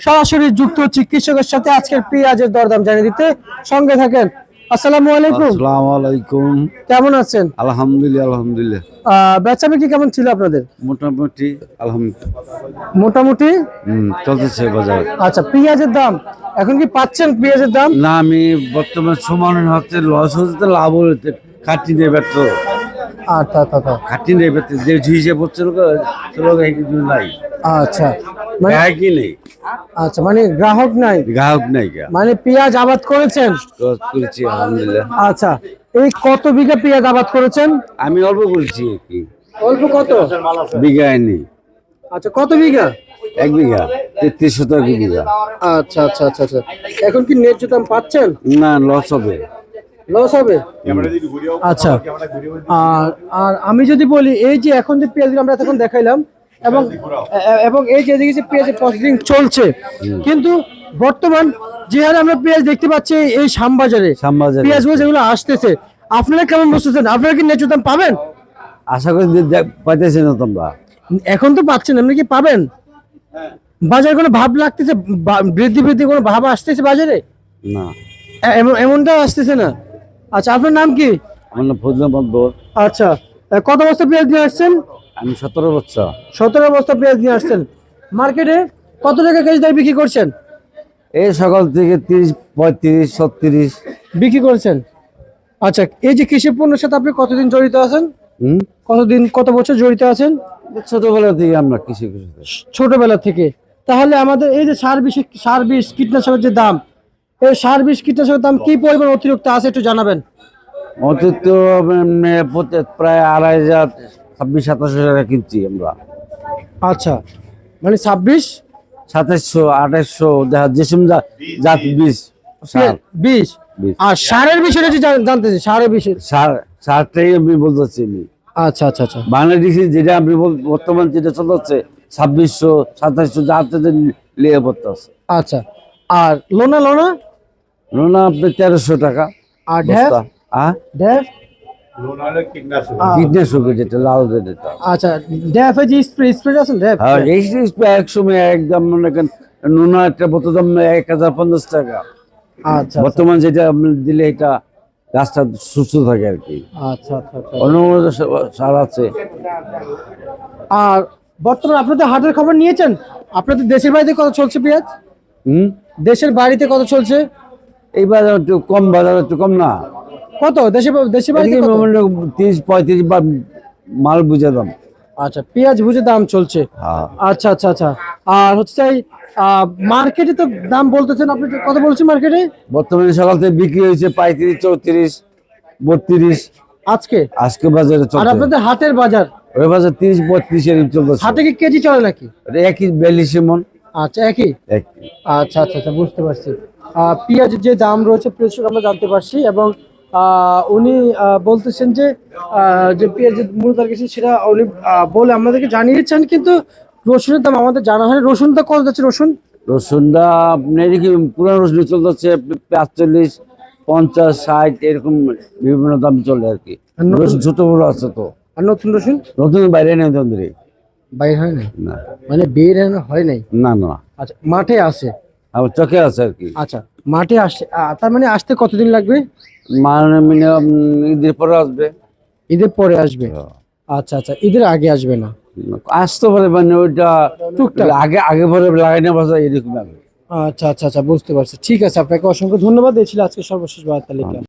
সরাসরি যুক্ত হচ্ছি কৃষকের সাথে। আজকের পেঁয়াজের দরদাম জানিয়ে দিতে সঙ্গে থাকেন। আসসালামু আলাইকুম। আসসালামু আলাইকুম। কেমন আছেন? আলহামদুলিল্লাহ আলহামদুলিল্লাহ। আহ বেচা বিক্রি কেমন ছিল আপনাদের? মোটামুটি আলহামদুলিল্লাহ। মোটামুটি? হুম, চলতেছে বাজার। আচ্ছা পেঁয়াজের দাম এখন কি পাচ্ছেন পেঁয়াজের দাম? না আমি বর্তমান সমান হচ্ছে লস হচ্ছে লাভ হচ্ছে খাটি নেই ব্যর্থ। আচ্ছা আচ্ছা আচ্ছা। খাটি ব্যর্থ যে হিসেবে হচ্ছে লোক নাই। আচ্ছা। গ্রাহকই নেই। আচ্ছা মানে গ্রাহক নাই। গ্রাহক নাই মানে পেঁয়াজ আবাদ করেছেন? করেছি আলহামদুলিল্লাহ। আচ্ছা এই কত বিঘা পেঁয়াজ আবাদ করেছেন? আমি অল্প করেছি কি। অল্প কত? বিঘায় নেই আচ্ছা কত বিঘা? এক বিঘা তেত্রিশ শতক বিঘা। আচ্ছা আচ্ছা আচ্ছা আচ্ছা। এখন কি ন্যায্য দাম পাচ্ছেন? না লস হবে। লস হবে? আচ্ছা আর আর আমি যদি বলি এই যে এখন যে পেঁয়াজগুলো আমরা এতক্ষণ দেখাইলাম এবং এবং এই যে যে পেঁয়াজের প্রসেসিং চলছে। কিন্তু বর্তমান যে হারে আমরা পেঁয়াজ দেখতে পাচ্ছি এই শ্যামবাজারে শ্যামবাজারে। পেঁয়াজগুলো যেগুলো আসতেছে আপনারা কেমন বুঝতেছেন আপনারা কি ন্যায্য দাম পাবেন? আশা করি যে দেখ- পাইতেছি না তোমরা। এখন তো পাচ্ছেন আপনি কি পাবেন? বাজারে কোনো ভাব লাগতেছে? বৃদ্ধি বৃদ্ধি কোনো ভাব আসতেছে বাজারে? না। এমন এমনটা আসতেছে না। আচ্ছা আপনার নাম কি? আমার নাম ফজলুল আচ্ছা কত বস্তা পেঁয়াজ নিয়ে আসছেন? আমি সতেরো বছর। সতেরো বস্তা পেঁয়াজ নিয়ে আসছেন। মার্কেটে কত টাকা কেজি দাম বিক্রি করছেন? এই সকাল থেকে তিরিশ পঁয়ত্রিশ ছত্রিশ। বিক্রি করছেন। আচ্ছা এই যে কৃষি পণ্যের সাথে আপনি কতদিন জড়িত আছেন? কতদিন কত বছর জড়িত আছেন? ছোটবেলা থেকে আমরা কৃষি ছোটবেলা থেকে। তাহলে আমাদের এই যে সার বিষ সার বিষ কীটনাশকের যে দাম এই সার বিষ কীটনাশকের দাম কি পরিমাণ অতিরিক্ত আছে একটু জানাবেন? মানে প্রায় আড়াই হাজার ছাব্বিশ সাতাশশো টাকা কিনছি আমরা। আচ্ছা মানে ছাব্বিশ? সাতাশশো আঠাশশো দেখা যে সময় জাত বীজ বিশ। আর সারের বিষয়টা একটু জান- সারের বিষয়। সার সারটাই আমি বলতেছি আমি। আচ্ছা আচ্ছা আচ্ছা। বাংলাদেশি যেটা বল- বর্তমান যেটা চলছে ছাব্বিশশো সাতাশশো যাতে লিয়ে পড়তে আছে আচ্ছা আর লোনা লোনা? লোনা আপনি তেরোশো টাকা আর ঢ্যাপ। আহ ঢ্যাপ আহ, কীটনাশক যেটা লাল যেটা আচ্ছা ঢ্যাপে যে স্প্রে স্প্রে আছে ঢ্যাপ আর এই জিনিসটা এক একদম মনে করেন নুনা একটা বোতল দাম এক হাজার পঞ্চাশ টাকা। আচ্ছা বর্তমান যেটা দিলে এটা গাছটা সুস্থ থাকে আর কি। আচ্ছা আচ্ছা আচ্ছা। সার আছে। আর বর্তমানে আপনাদের হাটের খবর নিয়েছেন। আপনাদের দেশের বাড়িতে কত চলছে পেঁয়াজ? হুম? দেশের বাড়িতে কত চলছে? এই বাজার একটু কম বাজার একটু কম না। কত? দেশে দেশে বাড়িতে তিরিশ পঁয়ত্রিশ বা মাল বুঝে দাম আচ্ছা পেঁয়াজ বুঝে দাম চলছে। হ্যাঁ। আচ্ছা আচ্ছা আচ্ছা। আর হচ্ছে মার্কেটে তো দাম বলতেছেন আপনি কত বলছেন মার্কেটে? বর্তমানে সকাল থেকে বিক্রি হয়েছে পঁয়ত্রিশ চৌত্রিশ বত্রিশ। আজকে? আজকে বাজারে আর আপনাদের হাটের বাজার? ওই বাজার তিরিশ বত্রিশ এরকম চলতেছে। হাটে কি কেজি চলে নাকি? একই বিয়াল্লিশ মন আচ্ছা একই? আচ্ছা আচ্ছা আচ্ছা বুঝতে পারছি। পেঁয়াজের যে দাম রয়েছে প্রেসক আমরা জানতে পারছি এবং উনি বলতেছেন যে যে পেঁয়াজের মূল্য কাছে সেটা উনি বলে আমাদেরকে জানিয়েছেন কিন্তু রসুনের দাম আমাদের জানা হয় রসুনটা কত যাচ্ছে রসুন? রসুনটা আপনি এদিকে পুরানো রসুন চলতেছে পাঁচচল্লিশ পঞ্চাশ ষাট এরকম বিভিন্ন দাম চলে আর কি। রসুন ছোট বড় আছে তো। আর নতুন রসুন? নতুন বাইরে নেই তন্দ্রে বাইর হয় না। মানে বের হয় নাই? না না। আচ্ছা মাঠে আসে আমার চোখে আছে আর কি। আচ্ছা মাঠে আসছে তার মানে আসতে কতদিন লাগবে? মানে মিনিমাম ঈদের পরে আসবে। ঈদের পরে আসবে? আচ্ছা আচ্ছা ঈদের আগে আসবে না? আসতে পারে মানে ওইটা টুকটাক। আগে আগে পরে লাগাই না বাসা এরকম আচ্ছা আচ্ছা আচ্ছা বুঝতে পারছি। ঠিক আছে আপনাকে অসংখ্য ধন্যবাদ। এই ছিল আজকে সর্বশেষ বার্তা